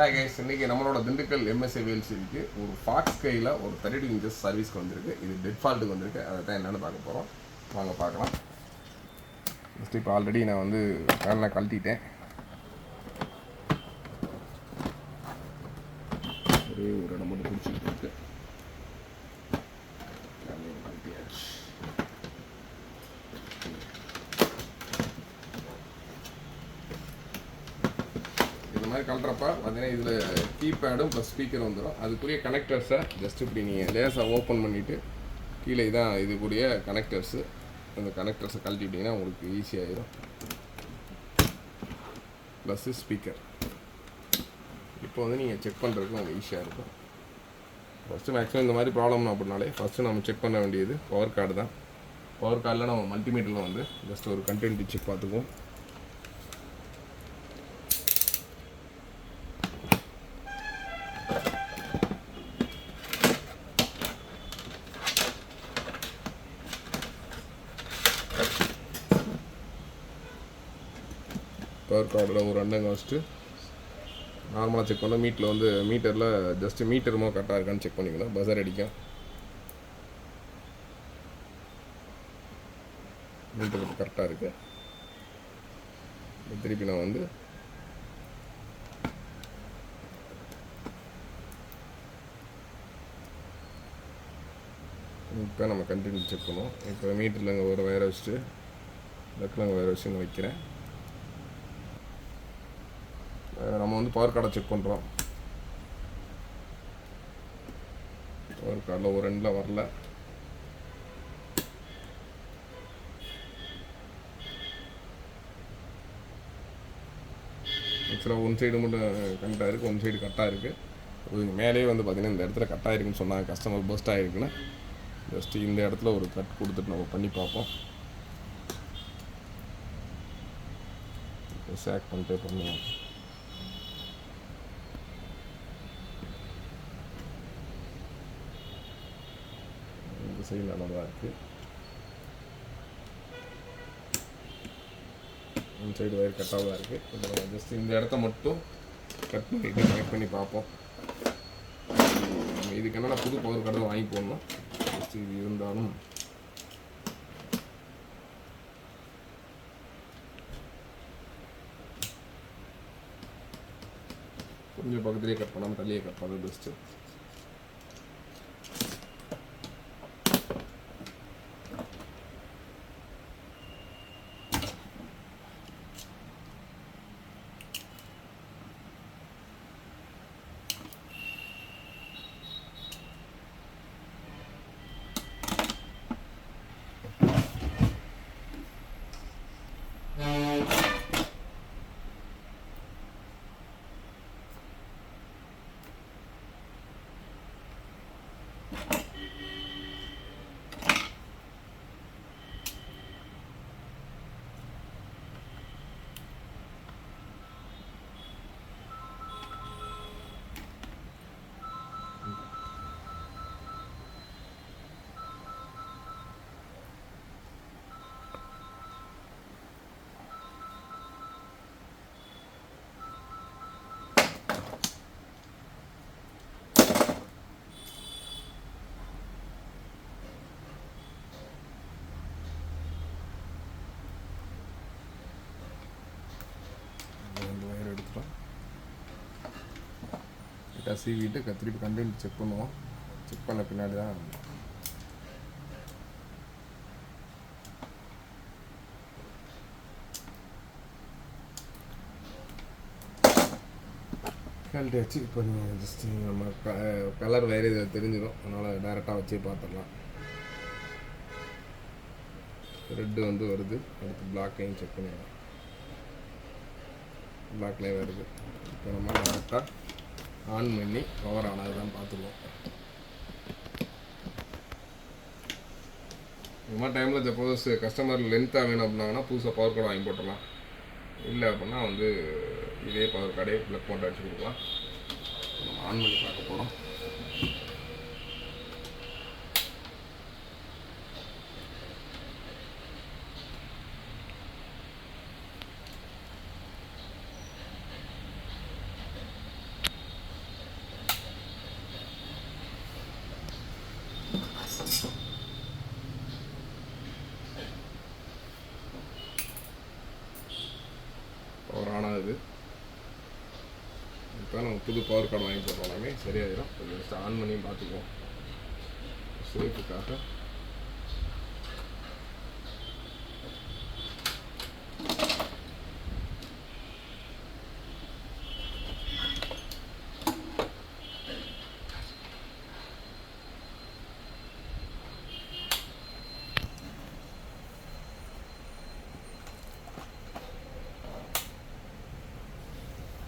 Hi guys இன்னைக்கு நம்மளோட Dindigul MSA வேல்சிக்கு ஒரு ஃபாக்ஸ் கையில் ஒரு தேர்ட்டி டூ இன்ச்சஸ் சர்வீஸ்க்கு வந்திருக்கு. இது டெட் ஃபால்ட்டுக்கு வந்திருக்கு. அதை தான் என்னென்னு பார்க்க போகிறோம் வாங்க பார்க்கலாம். ஃபஸ்ட்டு இப்போ ஆல்ரெடி நான் வந்து ஃபேன்லாம் கழட்டிட்டேன். ஒரே ஒரு இடம் மட்டும் பிடிச்சிட்டு இருக்கு ஃபேனையும் கழட்டியாச்சு. இது மாதிரி கலட்டுறப்ப பார்த்தீங்கன்னா இதில் கீபேடும் ப்ளஸ் ஸ்பீக்கர் வந்துடும் அதுக்குரிய கனெக்டர்ஸை ஜஸ்ட் இப்படி நீங்கள் லேசாக ஓப்பன் பண்ணிவிட்டு கீழே இதான் இதுக்குரிய கனெக்டர்ஸு அந்த கனெக்டர்ஸை கழட்டிட்டிங்கன்னா உங்களுக்கு ஈஸியாகிடும் ப்ளஸ்ஸு ஸ்பீக்கர் இப்போ வந்து நீங்கள் செக் பண்ணுறதுக்கு உங்களுக்கு ஈஸியாக இருக்கும். ஃபஸ்ட்டு மேக்ஸிமம் இந்த மாதிரி ப்ராப்ளம் அப்படின்னாலே ஃபஸ்ட்டு நம்ம செக் பண்ண வேண்டியது பவர் கார்டு தான். பவர் கார்டில் நம்ம மல்டிமீட்டரில் வந்து ஜஸ்ட் ஒரு கண்டென்ட் செக் பார்த்துக்குவோம். பவர் கார்டில் ஒரு ரெண்டங்க வச்சுட்டு நார்மலாக செக் பண்ணால் மீட்டில் வந்து மீட்டரில் ஜஸ்ட்டு மீட்டருமோ கரெக்டாக இருக்கான்னு செக் பண்ணிக்கணும் பஸர் அடிக்கும். மீட்டர் கரெக்டாக இருக்கு. திருப்பி நான் வந்து இப்போ நம்ம கண்டினியூ செக் பண்ணுவோம். இப்போ மீட்டரில் அங்கே ஒரு வயரை வச்சுட்டு லக்கில் அங்கே வயரை வச்சு வைக்கிறேன். நம்ம வந்து பவர் கார்டை செக் பண்ணுறோம் பவர் கார்டில் ஒரு ரெண்டில் வரல. ஆக்சுவலாக ஒன் சைடு மட்டும் கரெக்டாக இருக்குது ஒன் சைடு கரெக்டாக இருக்குது இது மேலேயே வந்து பார்த்திங்கன்னா இந்த இடத்துல கரெக்டாக இருக்குன்னு சொன்னாங்க. கஸ்டமர் பெஸ்ட் ஆகிருக்குன்னு ஜஸ்ட்டு இந்த இடத்துல ஒரு கட் கொடுத்துட்டு நம்ம பண்ணி பார்ப்போம். சேக் பண்ணிட்டே பண்ணுவோம் இந்த சைடு நல்லா இருக்குது இந்த சைடு வயர் கட்டாக தான் இருக்குது இப்போ நம்ம ஜஸ்ட் இந்த இடத்த மட்டும் கட் பண்ணிட்டு கனெக்ட் பண்ணி பார்ப்போம் நம்ம இதுக்கு என்னென்ன புது பவர் கடை வாங்கி போடணும் ஜஸ்ட் இது இருந்தாலும் கொஞ்சம் பக்கத்துலேயே கட் பண்ணாமல் தள்ளியே கட் பண்ணுறது பெஸ்ட்டு கிட்ட சீவிட்டு திருப்பி கண்டென்ட் செக் பண்ணுவோம். செக் பண்ண பின்னாடி தான் கழட்டியாச்சு இப்போ நீங்கள் ஜஸ்ட் நம்ம க கலர் வேறு இதில் தெரிஞ்சிடும் அதனால் டேரெக்டாக வச்சே பார்த்துடலாம் ரெட்டு வந்து வருது. அடுத்து பிளாக்கையும் செக் பண்ணிடலாம். பிளாக்லேயே வருது. இப்போ நம்ம டேரெக்டாக ஆன் பண்ணி பவர் ஆனது தான் பார்த்துக்குவோம். இந்த மாதிரி டைமில் சப்போஸ் கஸ்டமர் லென்த்தாக வேணும் அப்படின்னாங்கன்னா புதுசாக பவர் கார்டு வாங்கி போட்டலாம் இல்லை அப்படின்னா வந்து இதே பவர் கார்டே ப்ளக் போட்டு அடிச்சு கொடுக்கலாம். நம்ம ஆன் பண்ணி பார்க்க போகிறோம் இப்போ நம்ம புது பவர் கார்டு வாங்கி போட்டோம்னாமே சரியாயிடும் கொஞ்சம் ஆன் பண்ணி பார்த்துக்குவோம். சேஃபுக்காக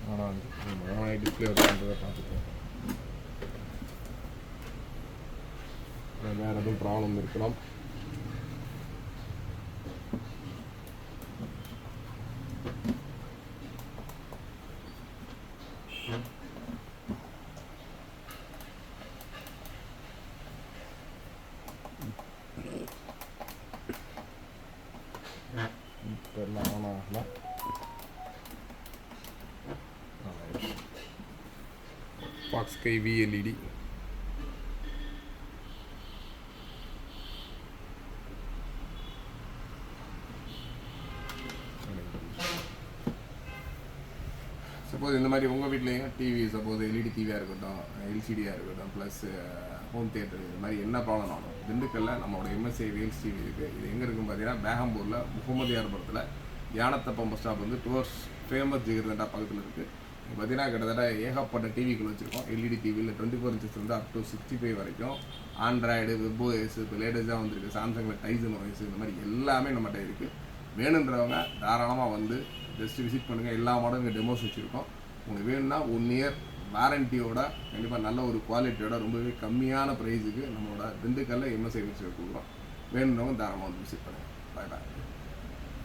ஆனால் வந்து நம்ம டிஸ்பிளே பண்ணுறதை பார்த்துக்கோம் வேறு எதுவும் ப்ராப்ளம் இருக்கலாம். இப்போ ஆன் ஆகலாம் பாக்ஸ் கை விஎல்இடி சப்போஸ் இந்த மாதிரி உங்கள் வீட்லேயும் டிவி சப்போஸ் எல்இடி டிவியாக இருக்கட்டும் எல்சிடியாக இருக்கட்டும் ப்ளஸ் ஹோம் தியேட்டர் இது மாதிரி என்ன ப்ராப்ளம்னாலும் திண்டுக்கல்ல நம்மளோட எம்எஸ்ஏ வேல்ஸ் டிவி இருக்குது இது எங்கே இருக்குன்னு பார்த்தீங்கன்னா பேகம்பூரில் முகமதியார்புரத்தில் யானத்தப்பம் பஸ் ஸ்டாப் வந்து டுவர்ஸ் ஃபேமஸ் ஜிகிர்தண்டா பக்கத்தில் இருக்குது பார்த்தீங்கன்னா கிட்டத்தட்ட ஏகப்பட்ட டிவிகள் வச்சுருக்கோம். எல்இடி டிவியில் டுவெண்ட்டி ஃபோர் இன்ச்சஸ் வந்து அப் டு சிக்ஸ்டி ஃபைவ் வரைக்கும் ஆண்ட்ராய்டு வெப் ஓஎஸ் இப்போ லேட்டஸ்ட்டாக வந்திருக்கு. சாம்சங்கில் டைசன் ஓஎஸ் இந்த மாதிரி எல்லாமே நம்மகிட்ட இருக்குது வேணுன்றவங்க தாராளமாக வந்து ஜஸ்ட் விசிட் பண்ணுங்கள் எல்லா மாடலும் இங்கே டெமோஸ் வச்சுருக்கோம். உங்களுக்கு வேணும்னா ஒன் இயர் வாரண்டியோட கண்டிப்பாக நல்ல ஒரு குவாலிட்டியோட ரொம்பவே கம்மியான ப்ரைஸுக்கு நம்மளோட திண்டுக்கல்ல எம்எஸ்ஐ வச்சு கொடுக்குறோம். வேணுன்றவங்க தாராளமாக வந்து விசிட் பண்ணுங்கள் பாய் பாய்